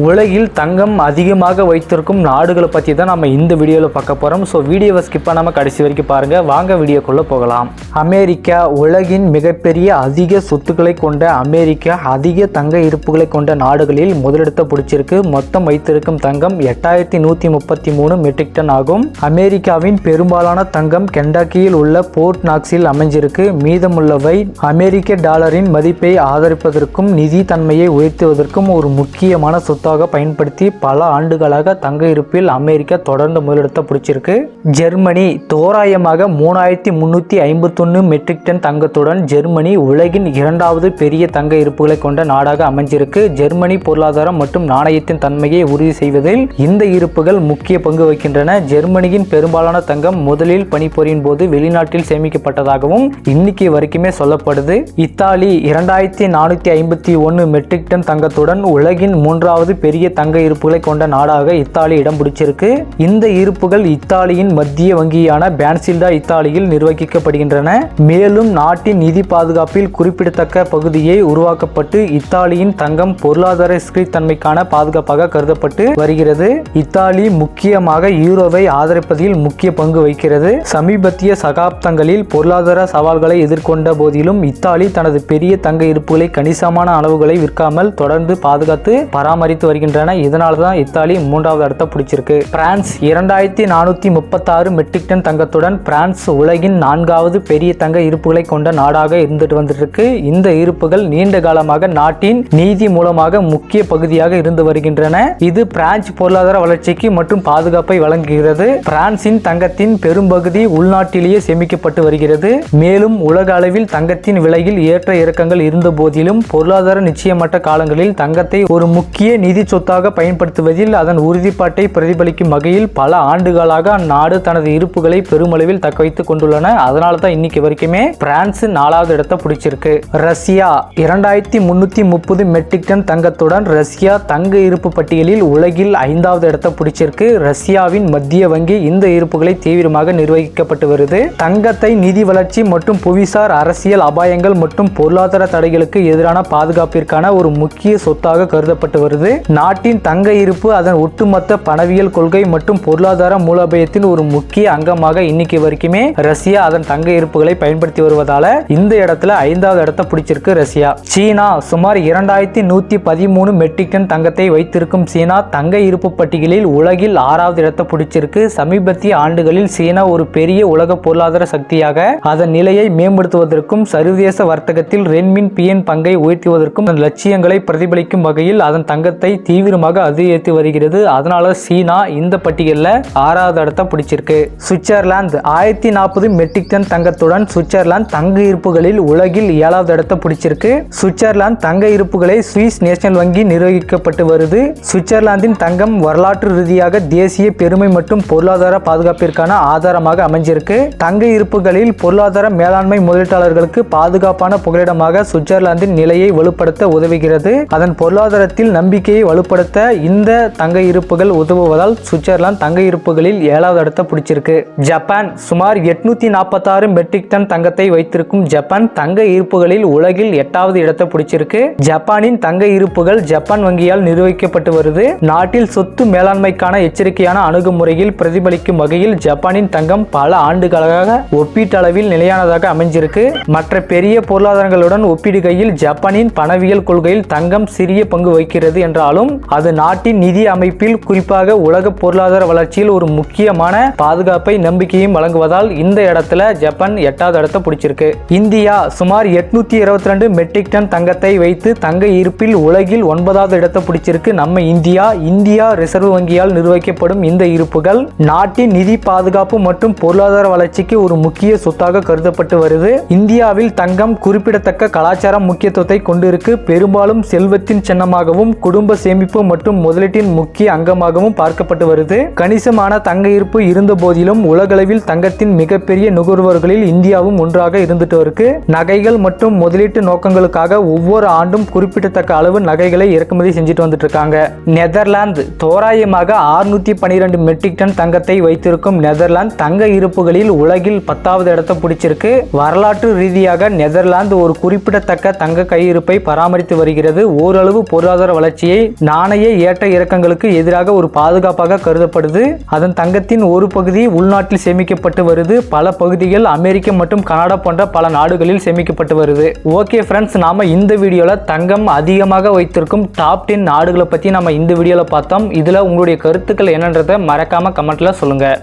உலகில் தங்கம் அதிகமாக வைத்திருக்கும் நாடுகளை பற்றி தான் நம்ம இந்த வீடியோவில் பார்க்க போகிறோம் ஸோ வீடியோவை ஸ்கிப் பண்ணாமல் கடைசி வரைக்கும் பாருங்கள் வாங்க வீடியோக்குள்ளே போகலாம். அமெரிக்கா உலகின் மிகப்பெரிய அதிக சொத்துக்களை கொண்ட அமெரிக்கா அதிக தங்க இருப்புகளை கொண்ட நாடுகளில் முதலிடத்தை பிடிச்சிருக்கு. மொத்தம் வைத்திருக்கும் தங்கம் எட்டாயிரத்தி நூற்றி முப்பத்தி மூணு மெட்ரிக் டன் ஆகும். அமெரிக்காவின் பெரும்பாலான தங்கம் கெண்டாக்கியில் உள்ள போர்ட் நாக்ஸில் அமைஞ்சிருக்கு. மீதமுள்ளவை அமெரிக்க டாலரின் மதிப்பை ஆதரிப்பதற்கும் நிதி தன்மையை உயர்த்துவதற்கும் ஒரு முக்கியமான சொத்து. சொத்தாக பயன்படுத்தி பல ஆண்டுகளாக தங்க இருப்பில் அமெரிக்கா தொடர்ந்து முதலிடத்தை பிடிச்சிருக்கு. ஜெர்மனி தோராயமாக மூணாயிரத்தி முன்னூற்றி ஐம்பத்தொன்று மெட்ரிக் டன் தங்கத்துடன் ஜெர்மனி உலகின் இரண்டாவது பெரிய தங்க இருப்புகளை கொண்ட நாடாக அமைஞ்சிருக்கு. ஜெர்மனி பொருளாதாரம் மற்றும் நாணயத்தின் தன்மையை உறுதி செய்வதில் இந்த இருப்புகள் முக்கிய பங்கு வகிக்கின்றன. ஜெர்மனியின் பெரும்பாலான தங்கம் முதலில் பணிபுரியும் போது வெளிநாட்டில் சேமிக்கப்பட்டதாகவும் இன்னைக்கு வரைக்குமே சொல்லப்படுது. இத்தாலி இரண்டாயிரத்தி நானூற்றி ஐம்பத்தி ஒன்று மெட்ரிக் டன் தங்கத்துடன் உலகின் மூன்றாவது பெரிய தங்க இருப்புகளை கொண்ட நாடாக இத்தாலி இடம் பிடிச்சிருக்கு. இந்த இருப்புகள் இத்தாலியின் மத்திய வங்கியான பேன்சில்டா இத்தாலியில் நிர்வகிக்கப்படுகின்றன. மேலும் நாட்டின் நிதி பாதுகாப்பில் குறிப்பிடத்தக்க பகுதியை உருவாக்கப்பட்டு இத்தாலியின் தங்கம் பொருளாதார ஸ்திரத்தன்மைக்கான பாதுகாப்பாக கருதப்பட்டு வருகிறது. இத்தாலி முக்கியமாக யூரோவை ஆதரிப்பதில் முக்கிய பங்கு வகிக்கிறது. சமீபத்திய சகாப்தங்களில் பொருளாதார சவால்களை எதிர்கொண்ட போதிலும் இத்தாலி தனது பெரிய தங்க இருப்புகளை கணிசமான அளவுகளை விற்காமல் தொடர்ந்து பாதுகாத்து பராமரித்து வருகின்றன. இதனால தான் இத்தாலி மூன்றாவது இடத்தை பிடிச்சிருக்கு. பிரான்ஸ் இரண்டாயிரத்தி நானூற்றி முப்பத்தாறு மெட்ரிக் டன் தங்கத்துடன் பிரான்ஸ் உலகின் நான்காவது பெரிய தங்க இருப்புகளை கொண்ட நாடாக இருந்துட்டு வந்துட்டு இந்த இருப்புகள் நீண்ட காலமாக நாட்டின் நீதி மூலமாக முக்கிய பகுதியாக இருந்து வருகின்றன. இது பிரான்ஸ் பொருளாதார வளர்ச்சிக்கு மற்றும் பாதுகாப்பை வழங்குகிறது. பிரான்சின் தங்கத்தின் பெரும்பகுதி உள்நாட்டிலேயே சேமிக்கப்பட்டு வருகிறது. மேலும் உலக அளவில் தங்கத்தின் விலையில் ஏற்ற இறக்கங்கள் இருந்த போதிலும் பொருளாதார நிச்சயமற்ற காலங்களில் தங்கத்தை ஒரு முக்கிய நிதி சொத்தாக பயன்படுத்துவதில் அதன் உறுதிப்பாட்டை பிரதிபலிக்கும் வகையில் பல ஆண்டுகளாக அந்நாடு தனது இருப்புகளை பெருமளவில் தக்கவைத்துக் கொண்டுள்ளன. அதனால தான் இன்னைக்கு வரைக்குமே பிரான்ஸ் நாலாவது இடத்தை பிடிச்சிருக்கு. ரஷ்யா இரண்டாயிரத்தி முன்னூத்தி முப்பது மெட்ரிக் டன் தங்கத்துடன் ரஷ்யா தங்க இருப்பு பட்டியலில் உலகில் ஐந்தாவது இடத்தை பிடிச்சிருக்கு. ரஷ்யாவின் மத்திய வங்கி இந்த இருப்புகளை தீவிரமாக நிர்வகிக்கப்பட்டு வருது. தங்கத்தை நிதி வளர்ச்சி மற்றும் புவிசார் அரசியல் அபாயங்கள் மற்றும் பொருளாதார தடைகளுக்கு எதிரான பாதுகாப்பிற்கான ஒரு முக்கிய சொத்தாக கருதப்பட்டு வருது. நாட்டின் தங்க இருப்பு அதன் ஒட்டுமொத்த பணவியல் கொள்கை மற்றும் பொருளாதார மூலோபயத்தின் ஒரு முக்கிய அங்கமாக இன்னைக்கு வரைக்குமே ரஷ்யா அதன் தங்க இருப்புகளை பயன்படுத்தி வருவதால இந்த இடத்துல ஐந்தாவது இடத்தை பிடிச்சிருக்கு ரஷ்யா. சீனா சுமார் இரண்டாயிரத்தி நூத்தி பதிமூணு மெட்ரிக் டன் தங்கத்தை வைத்திருக்கும் சீனா தங்க இருப்பு பட்டியலில் உலகில் ஆறாவது இடத்தை பிடிச்சிருக்கு. சமீபத்திய ஆண்டுகளில் சீனா ஒரு பெரிய உலக பொருளாதார சக்தியாக அதன் நிலையை மேம்படுத்துவதற்கும் சர்வதேச வர்த்தகத்தில் ரென்மின் பிஎன் பங்கை உயர்த்துவதற்கும் லட்சியங்களை பிரதிபலிக்கும் வகையில் அதன் தங்கத்தை தீவிரமாக அதிகரித்து வருகிறது. அதனால சீனா இந்த பட்டியலில் ஆறாவது இடத்தை பிடிச்சிருக்கு. சுவிட்சர்லாந்து ஆயிரத்தி நாற்பது மெட்ரிக் டன் தங்கத்துடன் சுவிட்சர்லாந்து தங்க இருப்புகளில் உலகில் ஏழாவது இடத்தை பிடிச்சிருக்கு. சுவிட்சர்லாந்து தங்க இருப்புகளை சுவிஸ் நேஷனல் வங்கி நிர்வகிக்கப்பட்டு வருது. சுவிட்சர்லாந்தின் தங்கம் வரலாற்று ரீதியாக தேசிய பெருமை மற்றும் பொருளாதார பாதுகாப்பிற்கான ஆதாரமாக அமைஞ்சிருக்கு. தங்க இருப்புகளில் பொருளாதார மேலாண்மை முதலீட்டாளர்களுக்கு பாதுகாப்பான புகலிடமாக சுவிட்சர்லாந்தின் நிலையை வலுப்படுத்த உதவுகிறது. அதன் பொருளாதாரத்தில் நம்பிக்கை நம்பிக்கையை வலுப்படுத்த இந்த தங்க இருப்புகள் உதவுவதால் சுவிட்சர்லாந்து தங்க இருப்புகளில் ஏழாவது இடத்தை பிடிச்சிருக்கு. ஜப்பான் சுமார் எட்நூத்தி நாற்பத்தாறு மெட்ரிக் டன் தங்கத்தை வைத்திருக்கும் ஜப்பான் தங்க இருப்புகளில் உலகில் எட்டாவது இடத்தை பிடிச்சிருக்கு. ஜப்பானின் தங்க இருப்புகள் ஜப்பான் வங்கியால் நிர்வகிக்கப்பட்டு வருது. நாட்டில் சொத்து மேலாண்மைக்கான எச்சரிக்கையான அணுகுமுறையில் பிரதிபலிக்கும் வகையில் ஜப்பானின் தங்கம் பல ஆண்டுகளாக ஒப்பீட்டளவில் நிலையானதாக அமைஞ்சிருக்கு. மற்ற பெரிய பொருளாதாரங்களுடன் ஒப்பிடுகையில் ஜப்பானின் பணவியல் கொள்கையில் தங்கம் சிறிய பங்கு வகிக்கிறது என்ற என்றாலும் அது நாட்டின் நிதி அமைப்பில் குறிப்பாக உலக பொருளாதார வளர்ச்சியில் ஒரு முக்கியமான பாதுகாப்பை நம்பிக்கையும் வழங்குவதால் இந்த இடத்துல ஜப்பான் எட்டாவது இடத்தை பிடிச்சிருக்கு. இந்தியா சுமார் எட்நூத்தி இருபத்தி ரெண்டு மெட்ரிக் டன் தங்கத்தை வைத்து தங்க இருப்பில் உலகில் ஒன்பதாவது இடத்தை பிடிச்சிருக்கு. நம்ம இந்தியா இந்தியா ரிசர்வ் வங்கியால் நிர்வகிக்கப்படும் இந்த இருப்புகள் நாட்டின் நிதி பாதுகாப்பு மற்றும் பொருளாதார வளர்ச்சிக்கு ஒரு முக்கிய சொத்தாக கருதப்பட்டு வருது. இந்தியாவில் தங்கம் குறிப்பிடத்தக்க கலாச்சார முக்கியத்துவத்தை கொண்டிருக்கு. பெரும்பாலும் செல்வத்தின் சின்னமாகவும் குடும்ப சேமிப்பு மற்றும் முதலீட்டின் முக்கிய அங்கமாகவும் பார்க்கப்பட்டு வருது. கணிசமான தங்க இருப்பு இருந்த போதிலும் உலகளவில் தங்கத்தின் மிகப்பெரிய நுகர்வோர்களில் இந்தியாவும் ஒன்றாக இருந்துட்டு இருக்கு. நகைகள் மற்றும் முதலீட்டு நோக்கங்களுக்காக ஒவ்வொரு ஆண்டும் குறிப்பிடத்தக்க அளவு நகைகளை இறக்குமதி செஞ்சுட்டு வந்துட்டு இருக்காங்க. நெதர்லாந்து தோராயமாக ஆறுநூத்தி பன்னிரண்டு மெட்ரிக் டன் தங்கத்தை வைத்திருக்கும் நெதர்லாந்து தங்க இருப்புகளில் உலகில் பத்தாவது இடத்தை பிடிச்சிருக்கு. வரலாற்று ரீதியாக நெதர்லாந்து ஒரு குறிப்பிடத்தக்க தங்க கையிருப்பை பராமரித்து வருகிறது. ஓரளவு பொருளாதார வளர்ச்சியை நாணய ஏற்ற இறக்கங்களுக்கு எதிராக ஒரு பாதுகாப்பாக கருதப்படுது. அதன் தங்கத்தின் ஒரு பகுதி உள்நாட்டில் சேமிக்கப்பட்டு வருது. பல பகுதிகள் அமெரிக்கா மற்றும் கனடா போன்ற பல நாடுகளில் சேமிக்கப்பட்டு வருது. ஓகே ஃப்ரெண்ட்ஸ் நாம இந்த வீடியோவில் தங்கம் அதிகமாக வைத்திருக்கும் டாப் டென் நாடுகளை பற்றி நம்ம இந்த வீடியோவில் பார்த்தோம். இதில் உங்களுடைய கருத்துக்கள் என்னன்றதை மறக்காமல் கமெண்ட்டில் சொல்லுங்கள்